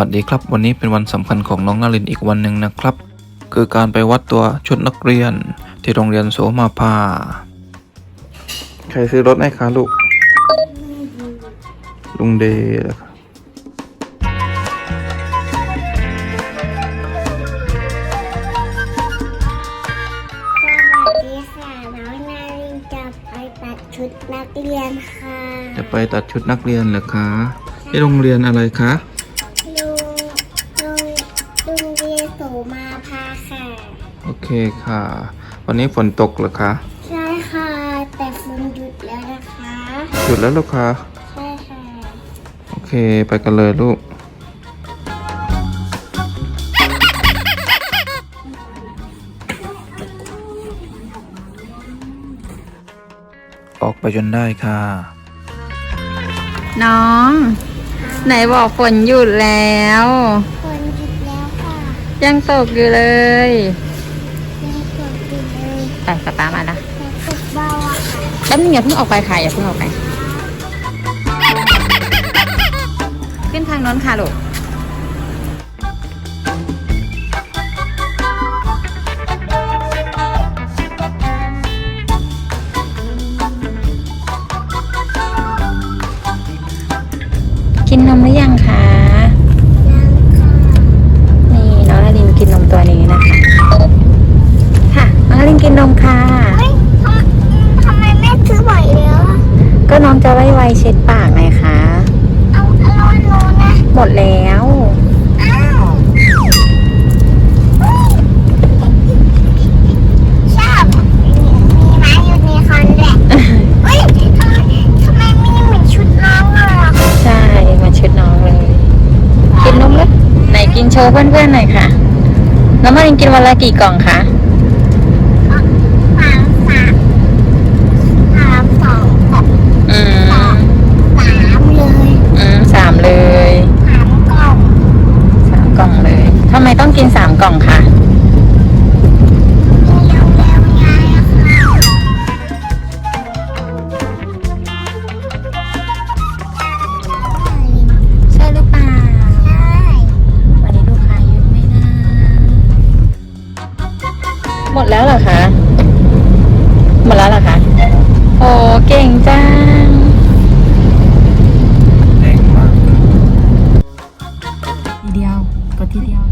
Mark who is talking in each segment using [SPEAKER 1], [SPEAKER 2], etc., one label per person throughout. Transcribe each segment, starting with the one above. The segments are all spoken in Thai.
[SPEAKER 1] สวัสดีครับ วันนี้เป็นวันสำคัญของน้องนารินอีกวันหนึ่งนะครับ คือการไปวัดตัวชุดนักเรียน ที่โรงเรียนโสมาภาใครซื้อรถให้คะลูก ลุงเดย์เหรอครับ
[SPEAKER 2] สวัสดีค่ะน้องนารินจะไปตัดชุดนักเรียนค่ะ
[SPEAKER 1] จะไปตัดชุดนักเรียนเหรอคะที่โรงเรียนอะไรคะ
[SPEAKER 2] เค
[SPEAKER 1] ค่ะ วันนี้ฝนตกเหรอคะ
[SPEAKER 2] ใช่ค่ะ แต่ฝนหยุดแล้วนะคะ
[SPEAKER 1] หยุดแล้วเหรอคะ
[SPEAKER 2] ใช่ค่ะ
[SPEAKER 1] โอเค ไปกันเลยลูก ออกไปจนได้ค่ะ
[SPEAKER 3] น้อง ไหนบอกฝนหยุดแล้ว
[SPEAKER 2] ฝนหยุดแล้วค่ะ
[SPEAKER 3] ยังตกอยู่เลย ไปป๊าป๊ามาละ
[SPEAKER 2] แต่ตกเบาอะค่ะ
[SPEAKER 3] แป๊บนึงอย่าเพิ่งออกไปค่ะอย่าเพิ่งออกไป ขึ้นทางน้นค่ะลูกกินนมหรือยังคะ กินนมค่ะ
[SPEAKER 2] เฮ้ยทำไมทำไมแม่ซื้อบ่อยแล้วอะ
[SPEAKER 3] ก็น้องจะไว้ไวเช็ดปากไงคะ
[SPEAKER 2] เอาเอาโน้นนะ
[SPEAKER 3] หมดแล้ว
[SPEAKER 2] อ้าวชอบมีไม้ยูนิคอร์นด้วยเฮ้ยทำไมทำไมมีเหมือนชุดน้องเลยอะ
[SPEAKER 3] ใช่ มาชุดน้องเลย กินนมแล้วไหนกินโชว์เพื่อนๆหน่อยค่ะ น้องมารินกินวันละกี่กล่องคะ
[SPEAKER 2] ก
[SPEAKER 3] ดทีเดียว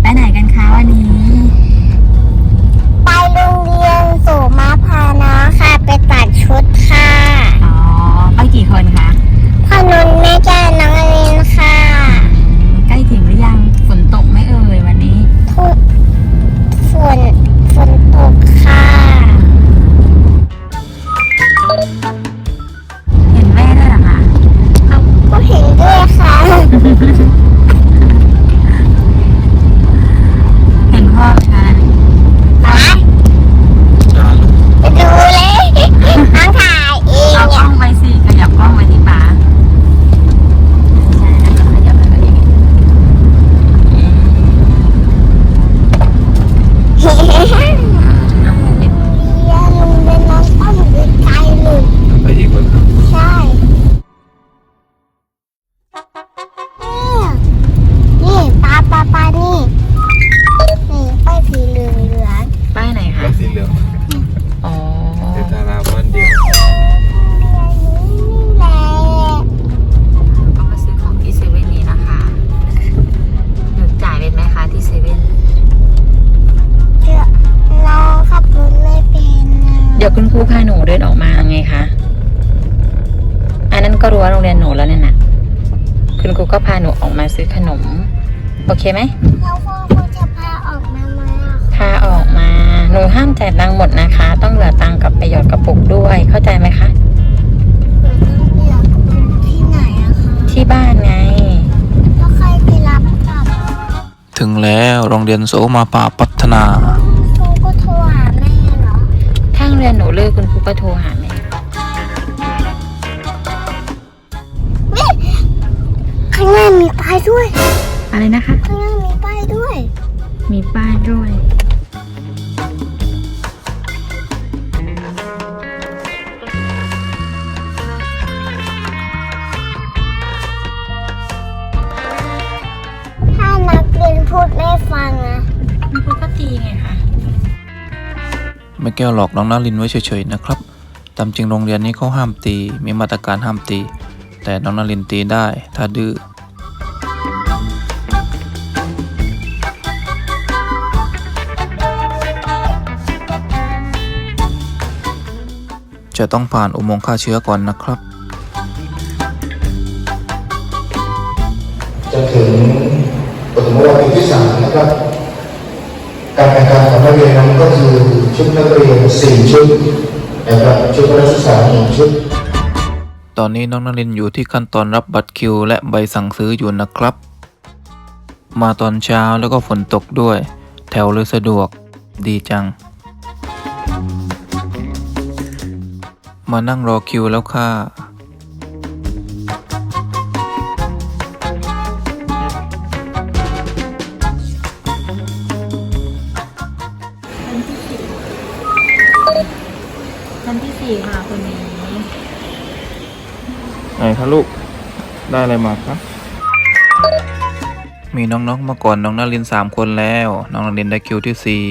[SPEAKER 3] ไปไหนกันคะวันนี้
[SPEAKER 2] ไปโรงเรียนโสมาพานะค่ะ ไปตัดชุดค่ะ
[SPEAKER 3] อ๋อ ไปกี่คนคะ
[SPEAKER 2] พนน
[SPEAKER 3] เดี๋ย
[SPEAKER 2] วคุ
[SPEAKER 3] ณครูพาหนูเดินออกมาไงคะ อันนั้นก็รั้วโรงเรียนหนูแล้วเนี่ยนะคุณครูก็พาหนูออกมาซื้อขนม โอเคไหม
[SPEAKER 2] แล้วพ่อเขาจะพาออกมาไหมอะ
[SPEAKER 3] พาออกมา หนูห้ามจ่ายตังค์หมดนะคะ ต้องเหลือตังค์กลับไปหยอดกระปุกด้วย เข้าใจไหมคะ
[SPEAKER 2] หนูต้องไปรับที่ไหนอะคะ
[SPEAKER 3] ที่บ้านไง
[SPEAKER 2] แล้วใครไปรับกลับ
[SPEAKER 1] ถึงแล้วโรงเรียนโสมาภาพัฒนา
[SPEAKER 3] ลิกคุณครูก็โทรหาแม่
[SPEAKER 2] ข้างหน้ามีป้ายด้วย
[SPEAKER 3] อะไรนะคะ
[SPEAKER 2] ข้างหน้ามีป้ายด้วย
[SPEAKER 3] มีป้ายด้วย ก้
[SPEAKER 1] วหลอกน้องนารินไว้เฉยๆนะครับ ตามจริงโรงเรียนนี้เขาห้ามตี มีมาตรการห้ามตี แต่น้องนารินตีได้ถ้าดื้อจะต้องผ่านอุโมงค์ฆ่าเชื้อก่อนนะครับ
[SPEAKER 4] จนถึงปฐมวัยที่สามนะครับ สี่ชุดนะครับชุดนักศึกษาหนึ่งชุด
[SPEAKER 1] ตอนนี้น้องนรินอยู่ที่ขั้นตอนรับบัตรคิว และใบสั่งซื้ออยู่นะครับ มาตอนเช้าแล้วก็ฝนตกด้วย แถวเลยสะดวกดีจัง มานั่งรอคิวแล้วค่ะ
[SPEAKER 3] ชั้นที่สี่ค่ะคนนี้
[SPEAKER 1] ไหนคะลูก ได้อะไรมาครับ มีน้องๆมาก่อนน้องนารินสามคนแล้ว น้องนารินได้คิวที่สี่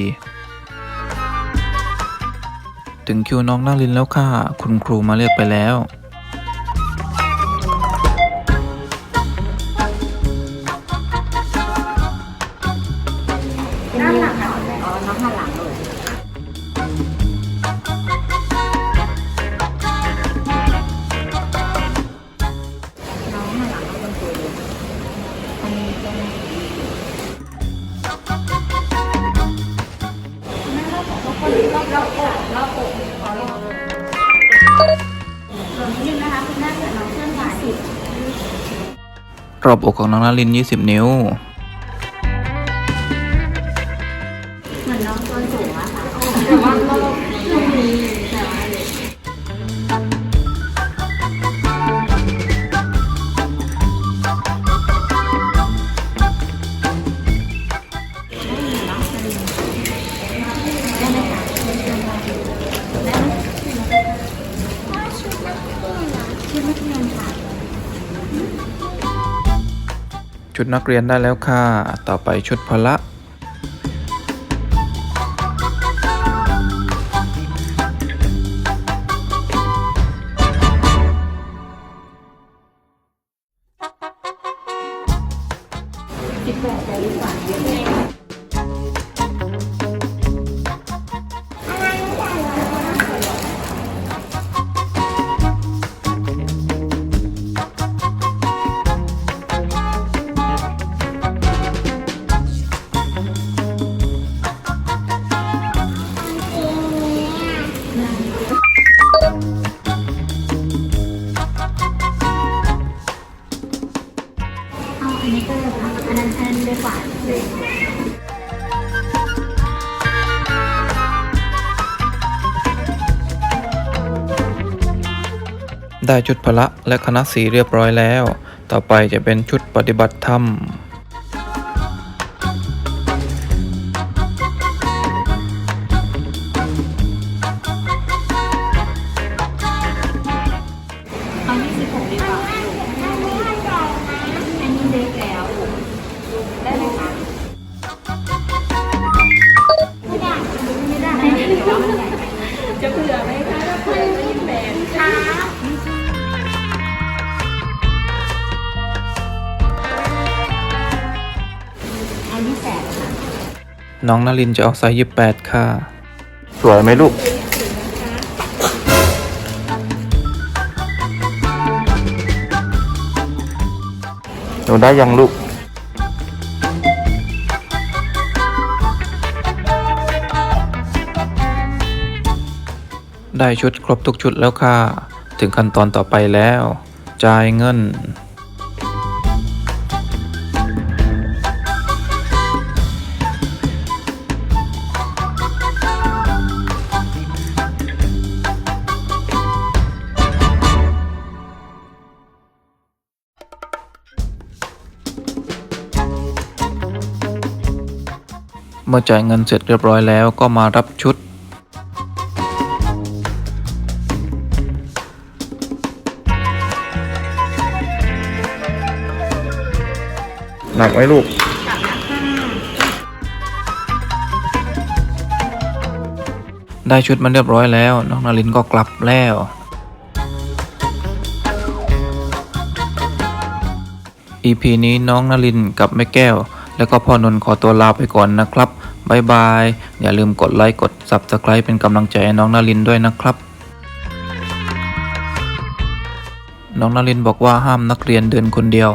[SPEAKER 1] ถึงคิวน้องนารินแล้วค่ะ คุณครูมาเรียกไปแล้ว รอบอกของน้องนาริน 20 นิ้ว ชุดนักเรียนได้แล้วค่ะ ต่อไปชุดพละ ได้ชุดพละและคณะสีเรียบร้อยแล้ว ต่อไปจะเป็นชุดปฏิบัติธรรม
[SPEAKER 3] เอายี่สิ น้องนา
[SPEAKER 1] รินจะเอาไซส์ยี่แปดค่ะ สวยไหมลูก หนูได้ยังลูก ได้ชุดครบทุกชุดแล้วค่ะ ถึงขั้นตอนต่อไปแล้ว จ่ายเงิน เมื่อจ่ายเงินเสร็จเรียบร้อยแล้วก็มารับชุด หนักไหมลูก ได้ชุดมันเรียบร้อยแล้ว น้องนารินก็กลับแล้ว EP นี้น้องนาลินกับแม่แก้ว แล้วก็พ่อนนท์ขอตัวลาไปก่อนนะครับบายบาย อย่าลืมกดไลค์กด Subscribe เป็นกำลังใจให้น้องนารินด้วยนะครับ น้องนารินบอกว่าห้ามนักเรียนเดินคนเดียว